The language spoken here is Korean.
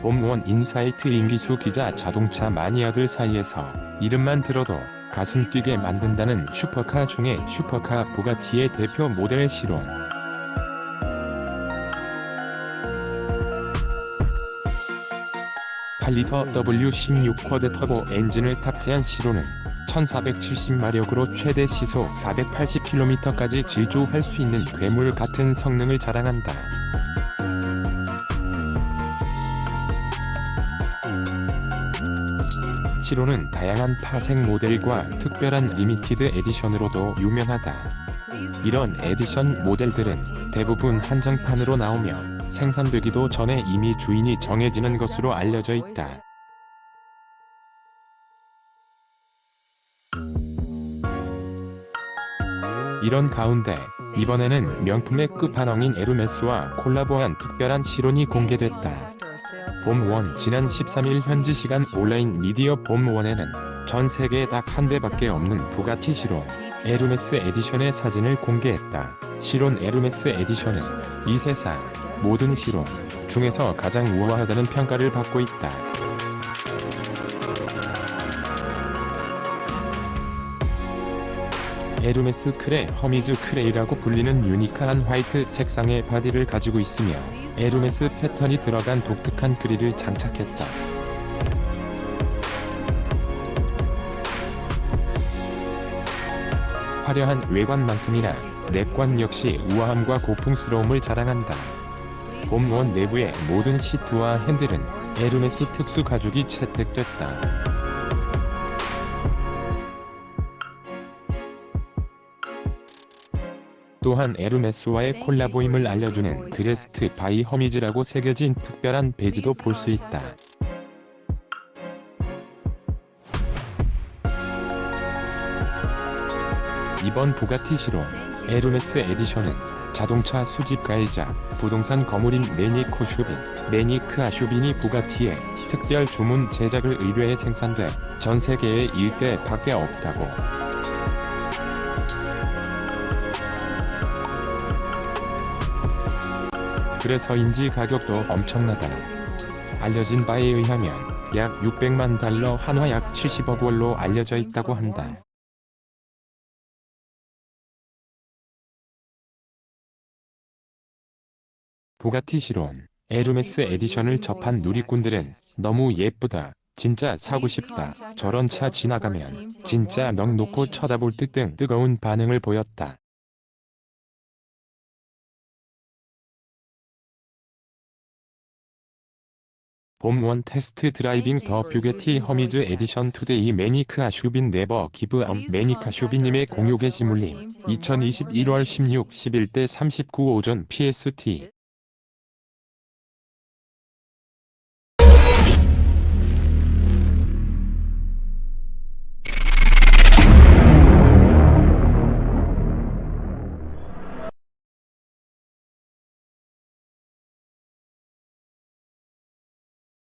봄원 인사이트 임기수 기자 자동차 마니아들 사이에서 이름만 들어도 가슴 뛰게 만든다는 슈퍼카 중에 슈퍼카 부가티의 대표 모델 실온. (8리터) W16 쿼드 터보 엔진을 탑재한 시로는 1470마력으로 최대 시속 480km까지 질주할 수 있는 괴물 같은 성능을 자랑한다. 시로는 다양한 파생 모델과 특별한 리미티드 에디션으로도 유명하다. 이런 에디션 모델들은 대부분 한정판으로 나오며 생산되기도 전에 이미 주인이 정해지는 것으로 알려져 있다. 이런 가운데 이번에는 명품의 끝판왕인 에르메스와 콜라보한 특별한 실온이 공개됐다. 봄1 지난 13일 현지 시간 온라인 미디어 봄1에는 전 세계에 딱 한 대밖에 없는 부가티 시론 에르메스 에디션의 사진을 공개했다. 시론 에르메스 에디션은 이 세상 모든 시론 중에서 가장 우아하다는 평가를 받고 있다. 에르메스 크레 허미즈 크레이라고 불리는 유니크한 화이트 색상의 바디를 가지고 있으며 에르메스 패턴이 들어간 독특한 그릴을 장착했다. 화려한 외관만큼이나 내관 역시 우아함과 고풍스러움을 자랑한다. 봄원 내부의 모든 시트와 핸들은 에르메스 특수 가죽이 채택됐다. 또한 에르메스와의 콜라보임을 알려주는 드레스트 바이 허미즈라고 새겨진 특별한 베지도 볼 수 있다. 이번 부가티 시론 에르메스 에디션은 자동차 수집가이자 부동산 거물인 매니코 슈빈, 매니크 아 슈빈이 부가티에 특별 주문 제작을 의뢰해 생산돼 전 세계에 일대 밖에 없다고. 그래서인지 가격도 엄청나다. 알려진 바에 의하면 약 600만 달러 한화 약 70억 원로 알려져 있다고 한다. 부가티 시론 에르메스 에디션을 접한 누리꾼들은 너무 예쁘다. 진짜 사고 싶다. 저런 차 지나가면 진짜 넋 놓고 쳐다볼 듯 등 뜨거운 반응을 보였다. 봄원 테스트 드라이빙 더 뷰게티 허미즈 에디션 투데이 매니크 아 슈빈 네버 기브 엄 매니카 슈빈님의 공유 게 시물림 2021월 16, 11대 39 오전 PST